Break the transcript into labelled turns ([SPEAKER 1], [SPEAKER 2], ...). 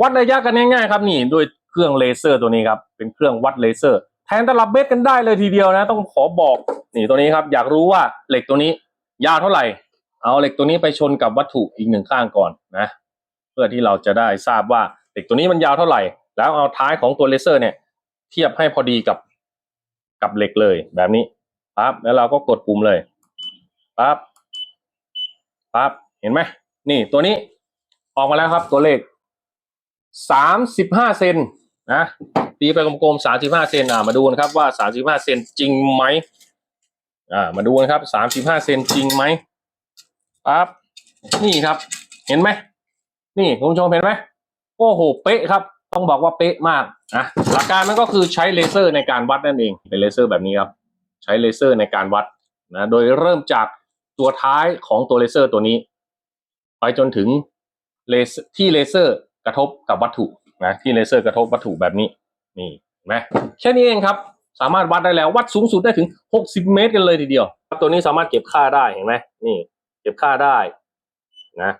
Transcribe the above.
[SPEAKER 1] วัดระยะกันง่ายๆครับนี่ด้วยเครื่องเลเซอร์ตัวนี้ครับเป็นเครื่องวัดเลเซอร์ แทนตลับเมตรกันได้เลยทีเดียวนะ ต้องขอบอกนี่ตัวนี้ครับ อยากรู้ว่าเหล็กตัวนี้ยาวเท่าไหร่ เอาเหล็กตัวนี้ไปชนกับวัตถุอีกหนึ่งข้างก่อนนะ เพื่อที่เราจะได้ทราบว่าเหล็กตัวนี้มันยาวเท่าไหร่ แล้วเอาท้ายของตัวเลเซอร์เนี่ย เทียบให้พอดีกับกับเหล็กเลยแบบนี้ปั๊บแล้วเราก็กดปุ่มเลยปั๊บปั๊บเห็นไหมนี่ตัวนี้ออกมาแล้วครับตัวเลข สามสิบห้าเซนนะตีไปกลมๆสามสิบห้าเซนอ่ามาดูนะครับว่าสามสิบห้าเซนจริงไหมอ่ามาดูนะครับสามสิบห้าเซนจริงไหมปั๊บนี่ครับ เห็นไหมนี่คุณผู้ชมเห็นไหมโอ้โหเป๊ะครับ ต้องบอกว่าเป๊ะมากนะหลักการมันก็คือใช้เลเซอร์ในการวัดนั่นเองเป็นเลเซอร์แบบนี้ครับ ใช้เลเซอร์ในการวัดนะโดยเริ่มจากตัวท้ายของตัวเลเซอร์ตัวนี้ ไปจนถึงเลเซอร์ที่เลเซอร์ กระทบกับวัตถุนะที่เลเซอร์กระทบวัตถุแบบนี้นี่เห็นไหมแค่นี้เองครับสามารถวัดได้แล้ววัดสูงสุดได้ถึง 60 เมตรกันเลยทีเดียวตัวนี้สามารถเก็บค่าได้เห็นไหมนี่ เก็บค่าได้นะ